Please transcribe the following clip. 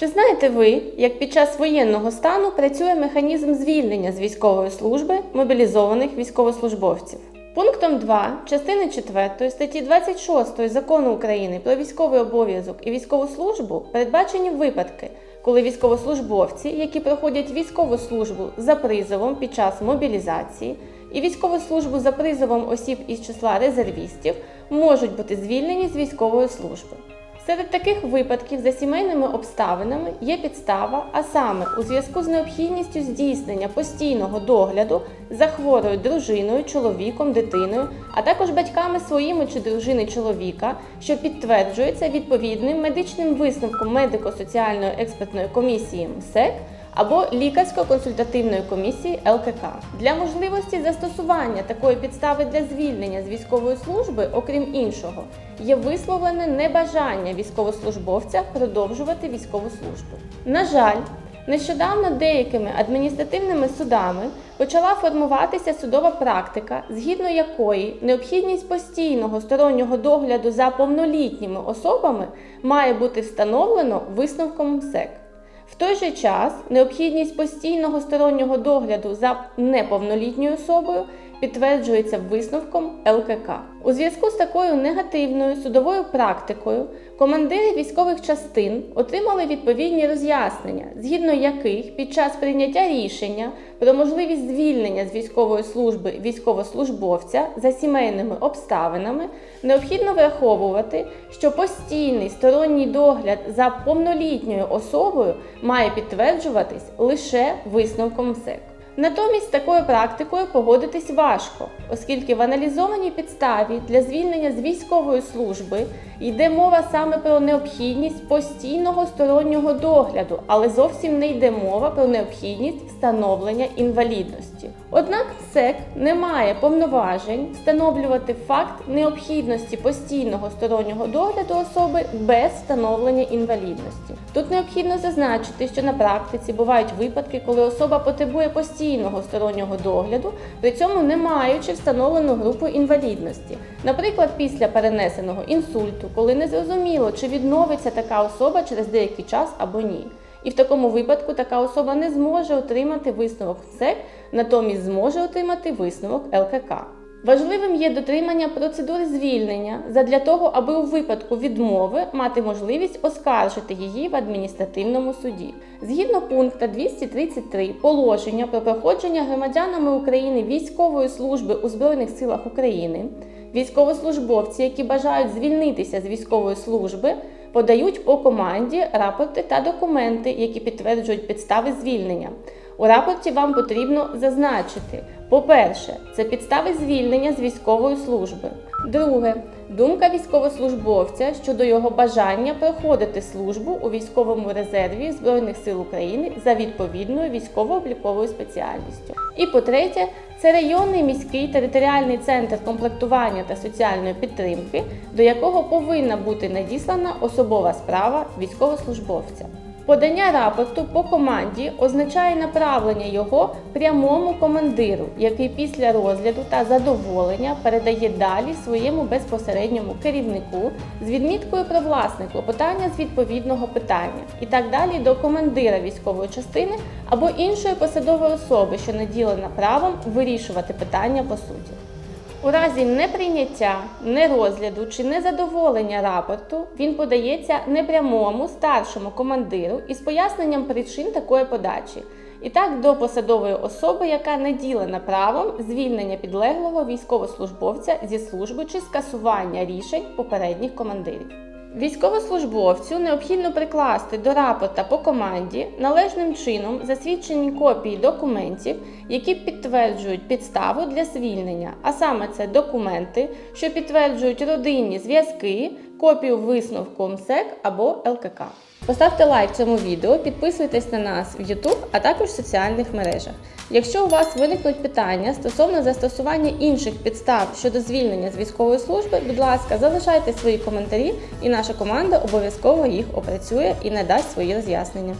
Чи знаєте ви, як під час воєнного стану працює механізм звільнення з військової служби мобілізованих військовослужбовців? Пунктом 2 частини 4 статті 26 Закону України про військовий обов'язок і військову службу передбачені випадки, коли військовослужбовці, які проходять військову службу за призовом під час мобілізації, і військову службу за призовом осіб із числа резервістів, можуть бути звільнені з військової служби. Серед таких випадків за сімейними обставинами є підстава, а саме у зв'язку з необхідністю здійснення постійного догляду за хворою дружиною, чоловіком, дитиною, а також батьками своїми чи дружини чоловіка, що підтверджується відповідним медичним висновком медико-соціальної експертної комісії МСЕК або лікарсько-консультативної комісії ЛКК. Для можливості застосування такої підстави для звільнення з військової служби, окрім іншого, є висловлене небажання військовослужбовця продовжувати військову службу. На жаль, нещодавно деякими адміністративними судами почала формуватися судова практика, згідно якої необхідність постійного стороннього догляду за повнолітніми особами має бути встановлено висновком МСЕК. В той же час необхідність постійного стороннього догляду за неповнолітньою особою підтверджується висновком ЛКК. У зв'язку з такою негативною судовою практикою командири військових частин отримали відповідні роз'яснення, згідно яких під час прийняття рішення про можливість звільнення з військової служби військовослужбовця за сімейними обставинами необхідно враховувати, що постійний сторонній догляд за повнолітньою особою має підтверджуватись лише висновком МСЕК. Натомість з такою практикою погодитись важко, оскільки в аналізованій підставі для звільнення з військової служби йде мова саме про необхідність постійного стороннього догляду, але зовсім не йде мова про необхідність встановлення інвалідності. Однак СЕК не має повноважень встановлювати факт необхідності постійного стороннього догляду особи без встановлення інвалідності. Тут необхідно зазначити, що на практиці бувають випадки, коли особа потребує постійного стороннього догляду, при цьому не маючи встановлену групу інвалідності. Наприклад, після перенесеного інсульту, коли не зрозуміло, чи відновиться така особа через деякий час або ні. І в такому випадку така особа не зможе отримати висновок СЕК, натомість зможе отримати висновок ЛКК. Важливим є дотримання процедури звільнення задля того, аби у випадку відмови мати можливість оскаржити її в адміністративному суді. Згідно пункту 233 положення про проходження громадянами України військової служби у Збройних силах України, військовослужбовці, які бажають звільнитися з військової служби, подають по команді рапорти та документи, які підтверджують підстави звільнення. У рапорті вам потрібно зазначити: по-перше, це підстави звільнення з військової служби. Друге, думка військовослужбовця щодо його бажання проходити службу у військовому резерві Збройних сил України за відповідною військово-обліковою спеціальністю. І по-третє, це районний міський територіальний центр комплектування та соціальної підтримки, до якого повинна бути надіслана особова справа військовослужбовця. Подання рапорту по команді означає направлення його прямому командиру, який після розгляду та задоволення передає далі своєму безпосередньому керівнику з відміткою про власне клопотання з відповідного питання і так далі до командира військової частини або іншої посадової особи, що наділена правом вирішувати питання по суті. У разі неприйняття, нерозгляду чи незадоволення рапорту він подається непрямому старшому командиру із поясненням причин такої подачі, і так до посадової особи, яка наділена правом звільнення підлеглого військовослужбовця зі служби чи скасування рішень попередніх командирів. Військовослужбовцю необхідно прикласти до рапорта по команді належним чином засвідчені копії документів, які підтверджують підставу для звільнення, а саме це документи, що підтверджують родинні зв'язки, копію висновку МСЕК або ЛКК. Поставте лайк цьому відео, підписуйтесь на нас в YouTube, а також в соціальних мережах. Якщо у вас виникнуть питання стосовно застосування інших підстав щодо звільнення з військової служби, будь ласка, залишайте свої коментарі, і наша команда обов'язково їх опрацює і надасть свої роз'яснення.